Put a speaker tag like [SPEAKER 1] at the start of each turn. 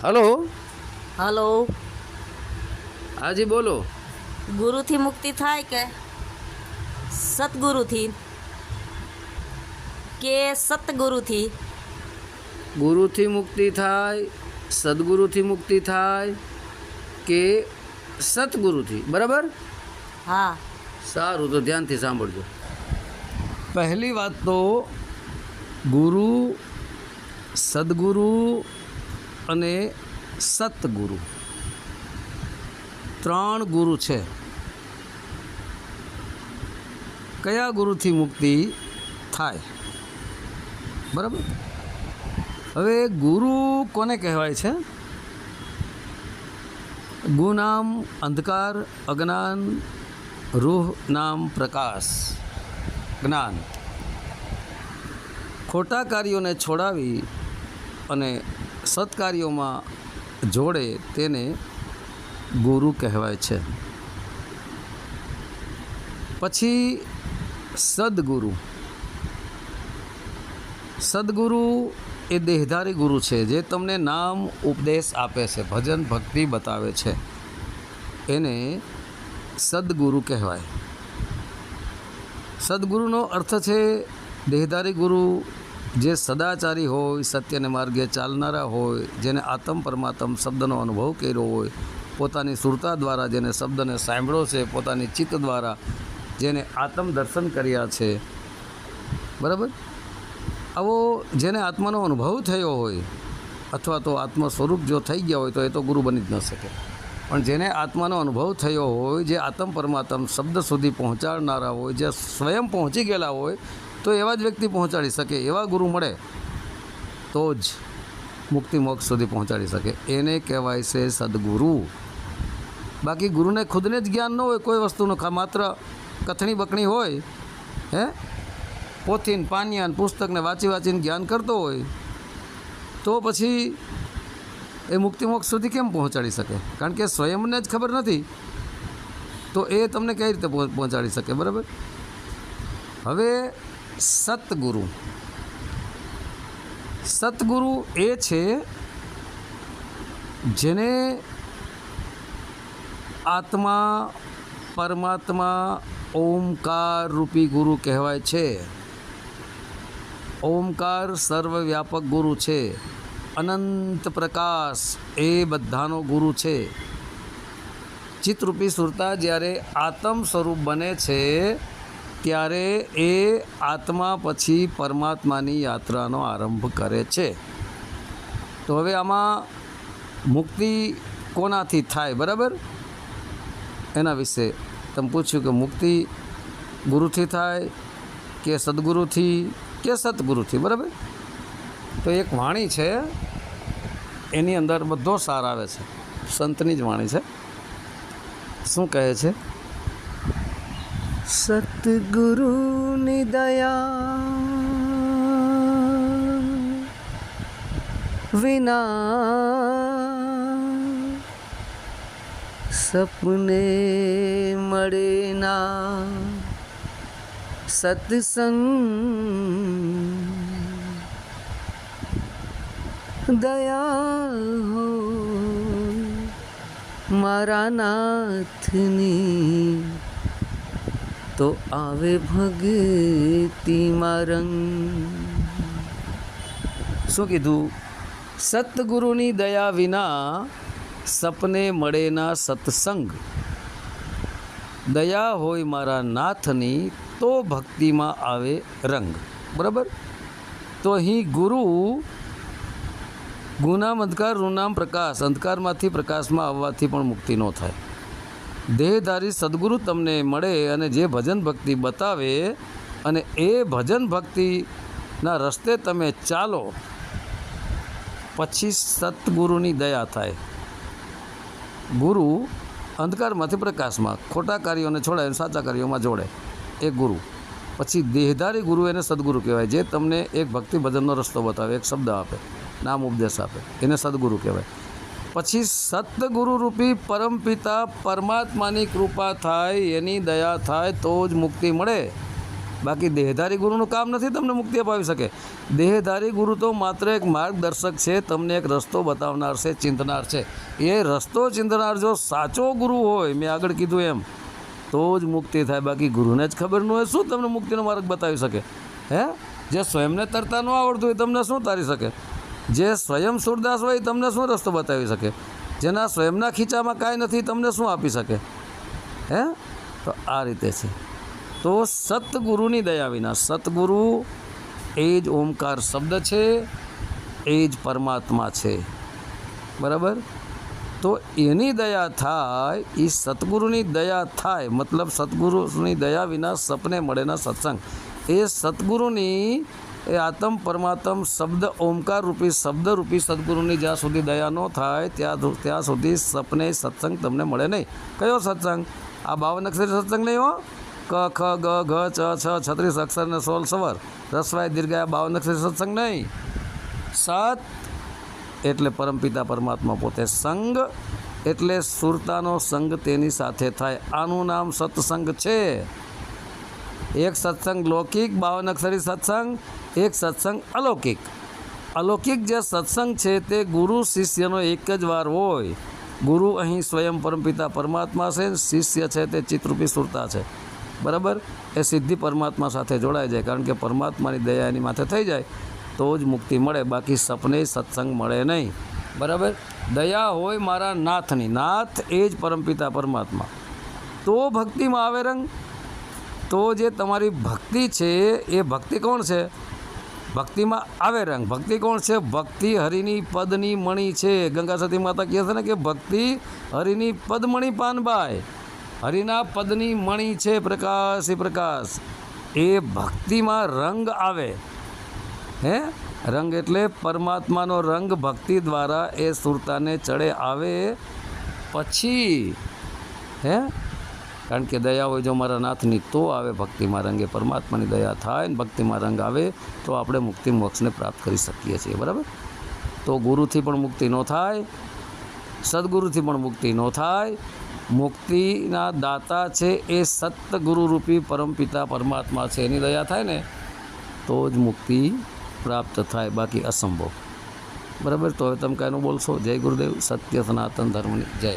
[SPEAKER 1] Hello
[SPEAKER 2] hello
[SPEAKER 1] હાજી બોલો
[SPEAKER 2] ગુરુથી મુક્તિ થાય કે સતગુરુથી કે સતગુરુથી
[SPEAKER 1] ગુરુથી મુક્તિ થાય સદગુરુથી મુક્તિ થાય કે સતગુરુથી બરાબર
[SPEAKER 2] હા
[SPEAKER 1] સારું તો ધ્યાનથી સાંભળજો પહેલી વાત તો ગુરુ સદગુરુ અને સતગુરુ. ત્રણ ગુરુ છે. કયા ગુરુથી મુક્તિ થાય? બરાબર? હવે ગુરુ કોને કહેવાય છે? ગુનામ અંધકાર, અજ્ઞાન, રૂહ નામ પ્રકાશ, જ્ઞાન. ખોટા કાર્યોને છોડાવી અને સત્કાર્યોમાં જોડે તેને ગુરુ કહેવાય છે. પછી સદગુરુ. સદગુરુ એ દેહધારી ગુરુ છે, જે તમને નામ ઉપદેશ આપે છે, ભજન ભક્તિ બતાવે છે. એને સદગુરુ કહેવાય. સદગુરુનો અર્થ છે, દેહધારી ગુરુ જે સદાચારી હોય, સત્યને માર્ગે ચાલનારા હોય, જેને આત્મ પરમાત્મ શબ્દનો અનુભવ કર્યો હોય, પોતાની સુરતા દ્વારા જેને શબ્દને સાંભળ્યો છે, પોતાની ચિત્ત દ્વારા જેને આત્મ દર્શન કર્યા છે. બરાબર? આવો જેને આત્માનો અનુભવ થયો હોય, અથવા તો આત્મ સ્વરૂપ જો થઈ ગયા હોય, તો એ તો ગુરુ બની જ ન શકે. પણ જેને આત્માનો અનુભવ થયો હોય, જે આત્મ પરમાત્મ શબ્દ સુધી પહોંચાડનારા હોય, જે સ્વયં પહોંચી ગયેલા હોય તો એવા જ વ્યક્તિ પહોંચાડી શકે, એવા ગુરુ મળે, તો જ મુક્તિ મોક્ષ સુધી પહોંચાડી શકે. એને કહેવાય છે સદગુરુ. બાકી ગુરુને ખુદને જ જ્ઞાન ન હોય, કોઈ વસ્તુનું માત્ર કથણી બકણી હોય, હે? પોથીન, પાનિયાન, પુસ્તકને વાંચી વાંચીને જ્ઞાન કરતો હોય, તો પછી એ મુક્તિ મોક્ષ સુધી કેમ પહોંચાડી શકે? કારણ કે સ્વયંને જ ખબર નથી, તો એ તમને કઈ રીતે પહોંચાડી શકે, બરાબર? હવે સતગુરુ. સતગુરુ એ છે જેને આત્મા, પરમાત્મા, ઓમકાર રૂપી ગુરુ કહેવાય છે. ઓમકાર સર્વવ્યાપક ગુરુ છે. અનંત પ્રકાશ એ બધાનો ગુરુ છે. ચિત્તરૂપી સુરતા જ્યારે આત્મ સ્વરૂપ બને છે ત્યારે એ આત્મા પછી પરમાત્માની યાત્રાનો આરંભ કરે છે. તો હવે આમાં મુક્તિ કોનાથી થાય, બરાબર? એના વિશે તમે પૂછ્યું કે મુક્તિ ગુરુથી થાય કે સદગુરુથી કે સદગુરુથી, બરાબર? તો એક વાણી છે, એની અંદર બધો સાર આવે છે. સંતની જ વાણી છે. શું કહે છે? સતગુરુની દયા વિના સપને મળે ના સત્સંગ દયા હો મારા નાથની તો આવે ભગતીમાં રંગ શું કીધું? સતગુરુની દયા વિના સપને મળેના સત્સંગ. દયા હોય મારા નાથની તો ભક્તિમાં આવે રંગ. બરાબર? તો અહીં ગુરુ ગુનામ અંધકાર, રૂનામ પ્રકાશ અંધકારમાંથી પ્રકાશમાં આવવાથી પણ મુક્તિ ન થાય. દેહધારી સદગુરુ તમને મળે અને જે ભજન ભક્તિ બતાવે અને એ ભજન ભક્તિના રસ્તે તમે ચાલો, પછી સદગુરુની દયા થાય. ગુરુ અંધકારમાંથી પ્રકાશમાં ખોટા કાર્યોને છોડાય અને સાચા કાર્યોમાં જોડે. એ ગુરુ. પછી દેહધારી ગુરુ એને સદગુરુ કહેવાય, જે તમને એક ભક્તિ ભજનનો રસ્તો બતાવે, એક શબ્દ આપે, નામ ઉપદેશ આપે, એને સદગુરુ કહેવાય. પછી સતગુરુ રૂપી પરમપિતા પરમાત્માની કૃપા થાય, એની દયા થાય, તો જ મુક્તિ મળે. બાકી દેહધારી ગુરુનું કામ નથી તમને મુક્તિ અપાવી શકે. દેહધારી ગુરુ તો માત્ર એક માર્ગદર્શક છે, તમને એક રસ્તો બતાવનાર છે, ચિંતનાર છે. એ રસ્તો ચિંતનાર જો સાચો ગુરુ હોય, મેં આગળ કીધું એમ, તો જ મુક્તિ થાય. બાકી ગુરુને જ ખબર ન હોય, શું તમને મુક્તિનો માર્ગ બતાવી શકે? હે? જે સ્વયંને તરતા ન આવડતું હોય, તમને શું તારી શકે? જે સ્વયં સૂરદાસ હોય તમને શું રસ્તો બતાવી શકે? જેના સ્વયંના ખીચામાં કાંઈ નથી, તમને શું આપી શકે? હે? તો આ રીતે છે. તો સતગુરુની દયા વિના, સતગુરુ એ જ ઓમકાર શબ્દ છે, એ જ પરમાત્મા છે. બરાબર? તો એની દયા થાય એ સતગુરુની દયા થાય, મતલબ સતગુરુની દયા વિના સપને મળેના સત્સંગ. એ સતગુરુની એ આત્મ પરમાત્મ શબ્દ ઓમકાર રૂપી શબ્દ રૂપી સદગુરુની જ્યાં સુધી દયા ન થાય, ત્યાં ત્યાં સુધી સપને સત્સંગ તમને મળે નહીં. કયો સત્સંગ? આ બાવન અક્ષર સત્સંગ નહીં હો? ક, ખ, ગ, ઘ, ચ, છ, છત્રીસ અક્ષર ને સોળ સવર. રસવાય, દીર્ઘાય બાવન અક્ષર સત્સંગ નહીં. સત એટલે પરમપિતા પરમાત્મા પોતે સંગ, એટલે સુરતાનો સંગ તેની સાથે થાય. આનું નામ સત્સંગ છે. એક સત્સંગ લૌકિક, બાવન અક્ષરી સત્સંગ એક સત્સંગ અલૌકિક. અલૌકિક જે સત્સંગ છે તે ગુરુ શિષ્યનો એક જ વાર હોય. ગુરુ અહીં સ્વયં પરમપિતા પરમાત્મા છે, શિષ્ય છે, તે ચિત્રરૂપી સુરતા છે. બરાબર? એ સિદ્ધિ પરમાત્મા સાથે જોડાઈ જાય. કારણ કે પરમાત્માની દયા એની માથે થઈ જાય, તો જ મુક્તિ મળે. બાકી સપને સત્સંગ મળે નહીં. બરાબર? દયા હોય મારા નાથની. નાથ એ જ પરમપિતા પરમાત્મા. તો ભક્તિમાં આવે રંગ? તો જે તમારી ભક્તિ છે, એ ભક્તિ કોણ છે? ભક્તિમાં આવે રંગ. ભક્તિ કોણ છે? ભક્તિ હરિની પદની મણી છે. ગંગા સતી માતા કહે છે ને કે ભક્તિ હરિની પદમણી પાનબાઈ. હરિના પદની મણી છે. પ્રકાશ એ પ્રકાશ. એ ભક્તિમાં રંગ આવે. હે? રંગ એટલે પરમાત્માનો રંગ ભક્તિ દ્વારા એ સુરતાને ચડે આવે પછી. હે? કારણ કે દયા હોય જો મારા નાથની તો આવે ભક્તિમાં રંગે પરમાત્માની દયા થાય ને ભક્તિમાં રંગ આવે, તો આપણે મુક્તિ મોક્ષને પ્રાપ્ત કરી શકીએ છીએ, બરાબર? તો ગુરુથી પણ મુક્તિ ન થાય, સદગુરુથી પણ મુક્તિ ન થાય, મુક્તિના દાતા છે એ સતગુરુ રૂપી પરમપિતા પરમાત્મા છે, એની દયા થાય ને, તો જ મુક્તિ પ્રાપ્ત થાય, બાકી અસંભવ. બરાબર? તો હવે તમે કાંઈનું બોલશો. જય ગુરુદેવ. સત્ય સનાતન ધર્મની જય.